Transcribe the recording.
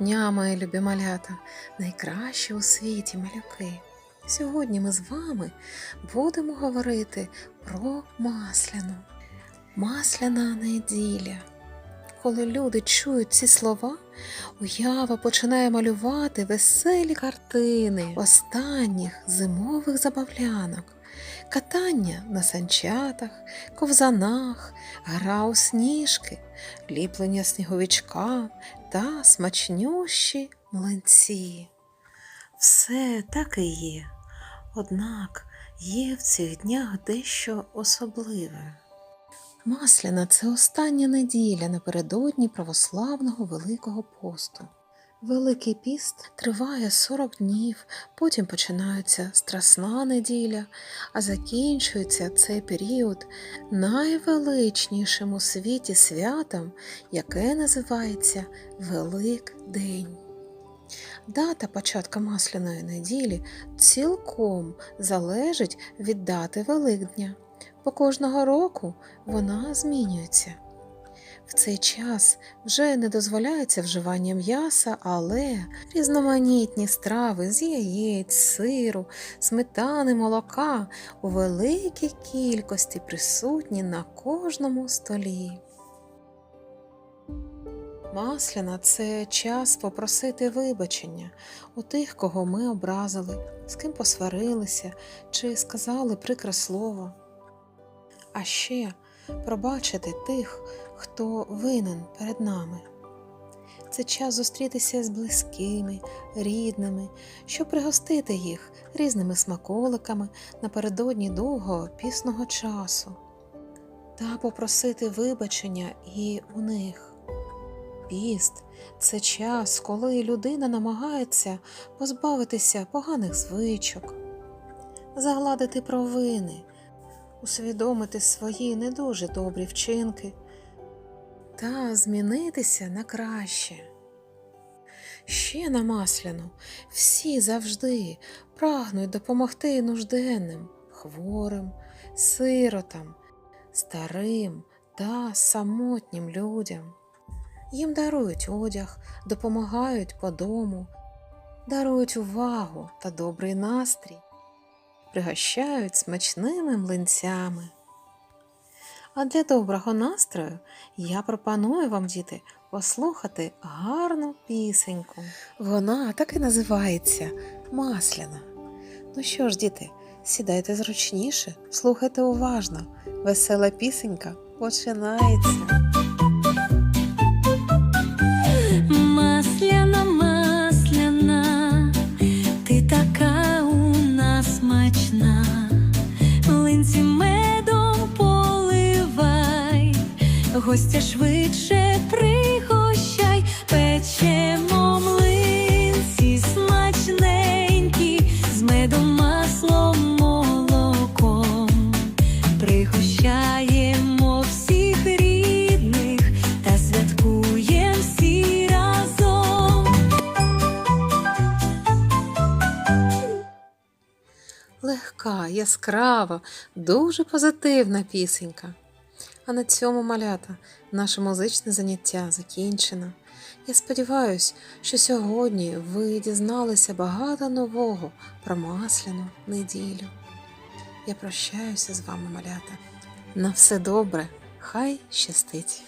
дня, мої любі малята, найкращі у світі малюки. Сьогодні ми з вами будемо говорити про масляну. Масляна неділя. Коли люди чують ці слова, уява починає малювати веселі картини останніх зимових забавлянок, катання на санчатах, ковзанах, гра у сніжки, ліплення сніговичка та смачнющі млинці. Все так і є. Однак є в цих днях дещо особливе. Масляна це остання неділя напередодні православного Великого посту. Великий піст триває 40 днів, потім починається Страсна неділя, а закінчується цей період найвеличнішим у світі святом, яке називається Великдень. Дата початку масляної неділі цілком залежить від дати Великдня, бо кожного року вона змінюється. В цей час вже не дозволяється вживання м'яса, але різноманітні страви з яєць, сиру, сметани, молока у великій кількості присутні на кожному столі. Масляна це час попросити вибачення у тих, кого ми образили, з ким посварилися чи сказали прикре слово. А ще пробачити тих, хто винен перед нами. Це час зустрітися з близькими, рідними, щоб пригостити їх різними смаколиками напередодні довгого пісного часу та попросити вибачення і у них. Піст це час, коли людина намагається позбавитися поганих звичок, загладити провини, усвідомити свої не дуже добрі вчинки та змінитися на краще. Ще на масляну всі завжди прагнуть допомогти нужденним, хворим, сиротам, старим та самотнім людям. Їм дарують одяг, допомагають по дому, дарують увагу та добрий настрій, пригощають смачними млинцями. А для доброго настрою я пропоную вам, діти, послухати гарну пісеньку. Вона так і називається Масляна. Ну що ж, діти, сідайте зручніше, слухайте уважно. Весела пісенька починається. Гостя швидше пригощай, печемо млинці смачненькі, з медом, маслом, молоком, пригощаємо всіх рідних та святкуєм всі разом. Легка, яскрава, дуже позитивна пісенька. А на цьому малята наше музичне заняття закінчено. Я сподіваюся, що сьогодні ви дізналися багато нового про масляну неділю. Я прощаюся з вами, малята. На все добре, хай щастить!